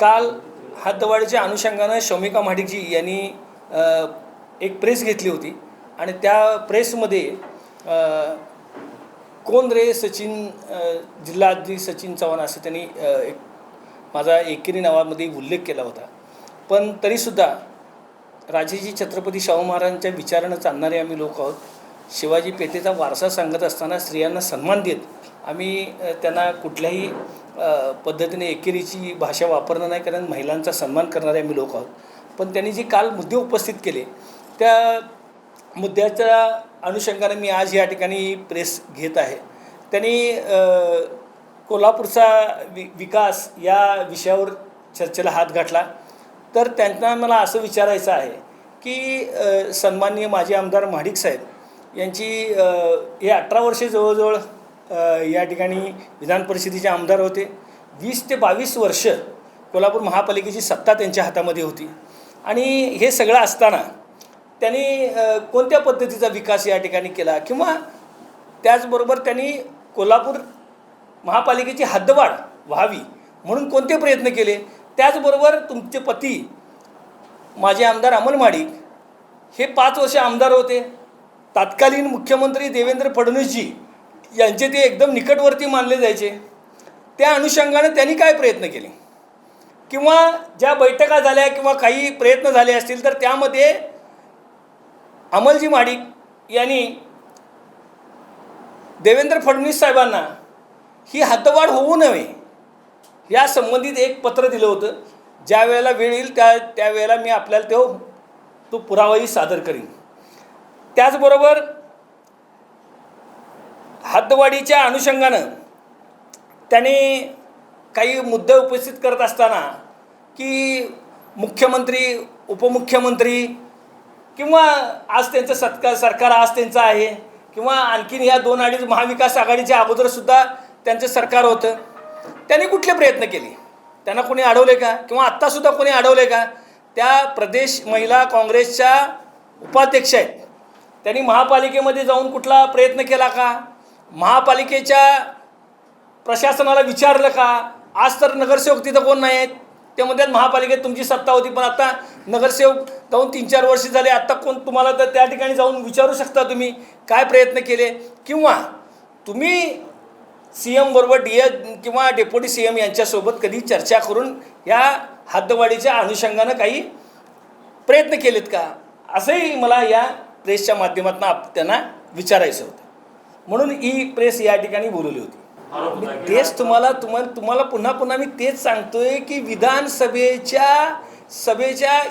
काल हातदवाडीच्या अनुषंगानं शौमिका महाडिकजी यांनी एक प्रेस घेतली होती आणि त्या प्रेसमध्ये कोण रे सचिन अ, जिल्हाधिकारी सचिन चव्हाण असं त्यांनी एक माझा एकेरी नावामध्ये उल्लेख केला होता. पण तरीसुद्धा राजेजी छत्रपती शाहू महाराजांच्या विचारानं चालणारे आम्ही लोक आहोत. शिवाजी पेठेचा वारसा सांगत असताना स्त्रियांना सन्मान देत आम्ही त्यांना कुठल्याही पद्धतीने एकेरीची भाषा वापरणं नाही कारण महिलांचा सन्मान करणारे आम्ही लोक आहोत. पण त्यांनी जे काल मुद्दे उपस्थित केले त्या मुद्द्याच्या अनुषंगाने मी आज या ठिकाणी प्रेस घेत आहे. त्यांनी कोल्हापूरचा वि विकास या विषयावर चर्चेला हात घातला. तर त्यांना मला असं विचारायचं आहे की सन्माननीय माजी आमदार महाडिक साहेब यांची हे अठरा वर्षे जवळजवळ या ठिकाणी विधान परिषदेचे आमदार होते. वीस ते बावीस वर्ष कोल्हापूर महापालिकेची सत्ता त्यांच्या हातामध्ये होती. आणि हे सगळं असताना त्यांनी कोणत्या पद्धतीचा विकास या ठिकाणी केला किंवा त्याचबरोबर त्यांनी कोल्हापूर महापालिकेची हद्दवाढ व्हावी म्हणून कोणते प्रयत्न केले? त्याचबरोबर तुमचे पती माझे आमदार अमल माडिक हे पाच वर्ष आमदार होते. तत्कालीन मुख्यमंत्री देवेंद्र फडणवीसजी यांचे ते एकदम निकटवर्ती मानले जायचे. त्या अनुषंगाने त्यांनी काय प्रयत्न केले? किंवा ज्या बैठका झाल्या किंवा काही प्रयत्न झाले असतील तर त्यामध्ये अमलजी माडिक यांनी देवेंद्र फडणवीस साहेबांना ही हद्दवाढ होऊ नये या संबंधित एक पत्र दिलं होतं. ज्या वेळेला वेळ येईल त्या त्यावेळेला मी आपल्याला तो तो पुरावाही सादर करीन. त्याचबरोबर हद्दवाढीच्या अनुषंगानं त्याने काही मुद्दे उपस्थित करत असताना की मुख्यमंत्री उपमुख्यमंत्री किंवा आज त्यांचं सत्कार सरकार आज त्यांचं आहे किंवा आणखीन ह्या दोन अडीच महाविकास आघाडीच्या अगोदरसुद्धा त्यांचं सरकार होतं. त्यांनी कुठले प्रयत्न केले? त्यांना कोणी अडवले का? किंवा आत्तासुद्धा कोणी अडवले का? त्या प्रदेश महिला काँग्रेसच्या उपाध्यक्ष आहेत. त्यांनी महापालिकेमध्ये जाऊन कुठला प्रयत्न केला का? महापालिकेच्या प्रशासनाला विचारलं का? आज तर नगरसेवक तिथं कोण नाहीत? ते म्हणतात महापालिकेत तुमची सत्ता होती पण आता नगरसेवक जाऊन तीन चार वर्ष झाले आत्ता कोण तुम्हाला तर त्या ठिकाणी जाऊन विचारू शकता तुम्ही? काय प्रयत्न केले? किंवा तुम्ही सी एमबरोबर डी एस किंवा डेप्युटी सी एम यांच्यासोबत कधी चर्चा करून या हद्दवाढीच्या अनुषंगानं काही प्रयत्न केलेत का? असंही मला या प्रेसच्या माध्यमातून आप त्यांना विचारायचं होतं. म्हणून ही प्रेस या ठिकाणी बोलवली होती. मी तेच तुम्हाला तुम्हाला तुम्हाला पुन्हा पुन्हा मी तेच सांगतोय की विधानसभेच्या सभेच्या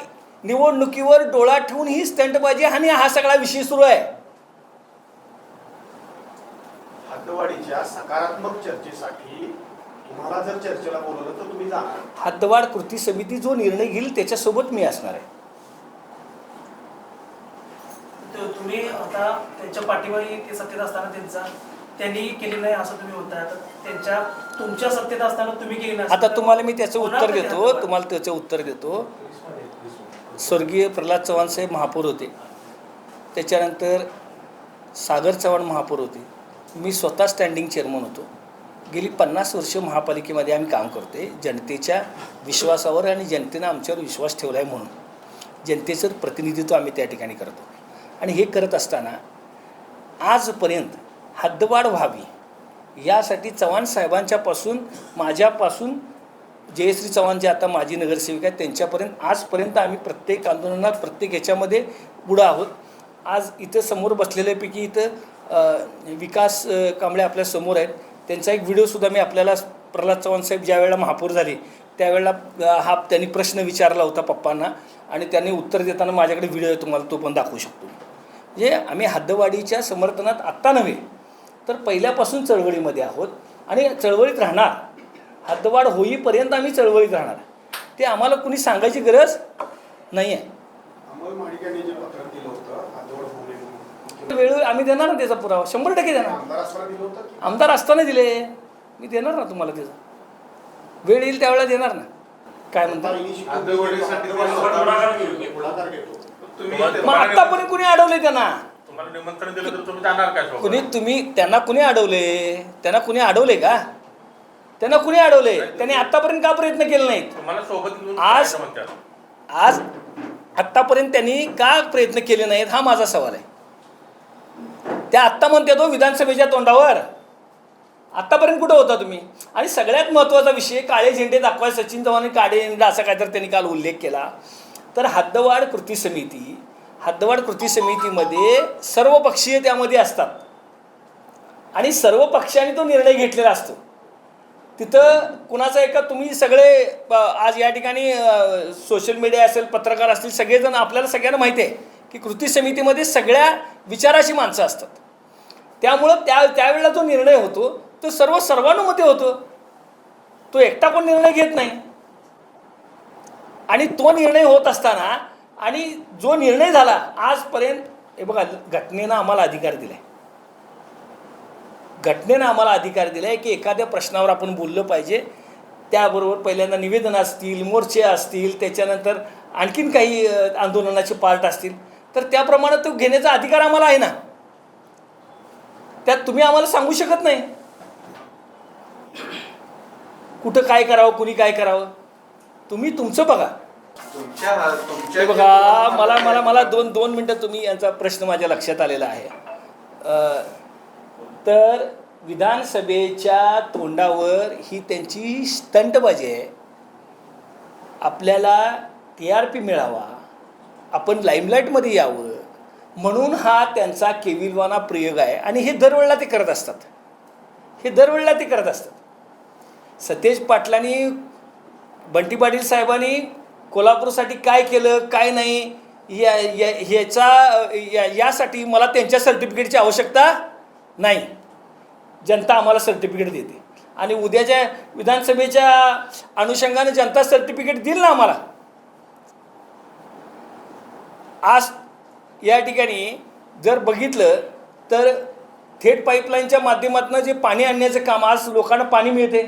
निवडणुकीवर डोळा ठेवून ही स्टंटबाजी आणि हा सगळा विषय सुरू आहे. सकारात्मक चर्चेसाठी तुम्हाला जर चर्चेला बोलवलं तर तुम्ही जाणार. हद्दवाढ कृती समिती जो निर्णय घेईल त्याच्यासोबत मी असणार आहे. तुम्ही आता त्यांच्या पाठीमागे ते सत्तेत असताना त्यांचा त्यांनी केली नाही असं तुम्ही म्हणताय. आता त्यांच्या तुमच्या सत्तेत असताना तुम्ही केली नाही आता तुम्हाला मी त्याचं उत्तर देतो? तुम्हाला त्याचं उत्तर देतो. स्वर्गीय प्रल्हाद चव्हाण साहेब महापौर होते. त्याच्यानंतर सागर चव्हाण महापौर होते. मी स्वतः स्टँडिंग चेअरमन होतो. गेली पन्नास वर्ष महापालिकेमध्ये आम्ही काम करतोय जनतेच्या विश्वासावर आणि जनतेनं आमच्यावर विश्वास ठेवला आहे म्हणून. जनतेचं प्रतिनिधित्व आम्ही त्या ठिकाणी करतो. आणि हे करत असताना आजपर्यंत हद्दवाढ व्हावी यासाठी चव्हाण साहेबांच्यापासून माझ्यापासून जयश्री चव्हाण जे आता माजी नगरसेविका आहेत त्यांच्यापर्यंत आजपर्यंत आम्ही प्रत्येक आंदोलनात प्रत्येक याच्यामध्ये पुढं आहोत. आज इथं समोर बसलेल्यापैकी इथं विकास कांबळे आपल्यासमोर आहेत. त्यांचा एक व्हिडिओसुद्धा मी आपल्याला प्रल्हाद चव्हाण साहेब ज्यावेळेला महापौर झाले त्यावेळेला हा त्यांनी प्रश्न विचारला होता पप्पांना आणि त्यांनी उत्तर देताना माझ्याकडे व्हिडिओ आहे तुम्हाला तो पण दाखवू शकतो. म्हणजे आम्ही हद्दवाढीच्या समर्थनात आत्ता नव्हे तर पहिल्यापासून चळवळीमध्ये आहोत आणि चळवळीत राहणार. हद्दवाढ होईपर्यंत आम्ही चळवळीत राहणार. ते आम्हाला कुणी सांगायची गरज नाही आहे जे वेळोवेळी आम्ही देणार ना त्याचा पुरावा? शंभर टक्के देणार. आमदार असताना दिलं मी देणार ना तुम्हाला त्याचा. वेळ येईल त्यावेळेला देणार ना. काय म्हणतात तुम्ही मग आत्तापर्यंत कुणी अडवले त्यांना? तुम्हाला निमंत्रण दिलं तर तुम्ही जाणार काय कुणी तुम्ही त्यांना कुणी अडवले? त्यांना कुणी अडवले का? त्यांना कुणी अडवलंय त्यांनी आतापर्यंत का प्रयत्न केले नाहीत? तुम्हाला सोबत घेऊन आज- म्हणतात. आज आत्तापर्यंत त्यांनी का प्रयत्न केले नाहीत? हा माझा सवाल आहे. त्या आत्ता म्हणते तो विधानसभेच्या तोंडावर. आत्तापर्यंत कुठं होता तुम्ही? आणि सगळ्यात महत्त्वाचा विषय काळे झेंडे दाखवाय सचिन चव्हाण काळे झेंडे असा काहीतरी त्यांनी काल उल्लेख केला. तर हद्दवाढ कृती समिती हद्दवाढ कृती समितीमध्ये सर्व पक्षीय त्यामध्ये असतात. आणि सर्व पक्षांनी तो निर्णय घेतलेला असतो. तिथं कुणाचा एका तुम्ही सगळे आज या ठिकाणी सोशल मीडिया असेल पत्रकार असतील सगळेजण आपल्याला सगळ्यांना माहिती आहे की कृती समितीमध्ये सगळ्या विचाराची माणसं असतात. त्यामुळं त्या त्यावेळेला जो निर्णय होतो तो सर्व सर्वानुमते होतो. तो एकटा कोण निर्णय घेत नाही. आणि तो निर्णय होत असताना आणि जो निर्णय झाला आजपर्यंत हे बघा घटनेनं आम्हाला अधिकार दिलाय. घटनेनं आम्हाला अधिकार दिला आहे की एखाद्या प्रश्नावर आपण बोललं पाहिजे. त्याबरोबर पहिल्यांदा निवेदन असतील मोर्चे असतील त्याच्यानंतर आणखीन काही आंदोलनाचे पार्ट असतील. तर त्याप्रमाणे तो घेण्याचा अधिकार आम्हाला आहे ना? त्यात तुम्ही आम्हाला सांगू शकत नाही. कुठं काय करावं कुणी काय करावं? तुम्ही तुमचं बघा. हे बघा मला मला मला दोन दोन मिनटं तुम्ही यांचा प्रश्न माझ्या लक्षात आलेला आहे. तर विधानसभेच्या तोंडावर ही त्यांची स्टंटबाजी आहे. आपल्याला टी आर पी मिळावा आपण लाईमलाईटमध्ये यावं म्हणून हा त्यांचा केविलवाना प्रयोग आहे. आणि हे दरवेळेला ते करत असतात. हे दरवेळेला ते करत असतात. सतेज पाटलांनी बंटी पाटील साहेबांनी कोल्हापूरसाठी काय केलं काय नाही या या ह्याचा या यासाठी मला त्यांच्या सर्टिफिकेटची आवश्यकता नाही. जनता आम्हाला सर्टिफिकेट देते. आणि उद्याच्या विधानसभेच्या अनुषंगाने जनता सर्टिफिकेट देईल ना आम्हाला आज या ठिकाणी जर बघितलं तर थेट पाईपलाईनच्या माध्यमातून जे पाणी आणण्याचं काम आज लोकांना पाणी मिळते.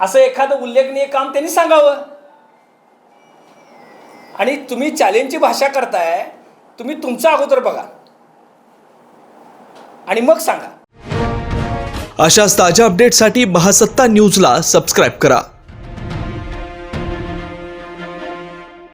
असं एखादं उल्लेखनीय काम त्यांनी सांगावं. आणि तुम्ही चॅलेंजची भाषा करताय तुम्ही तुमचा अगोदर बघा. आणि मग सांगा. अशाच ताज्या अपडेटसाठी महासत्ता न्यूजला सबस्क्राईब करा.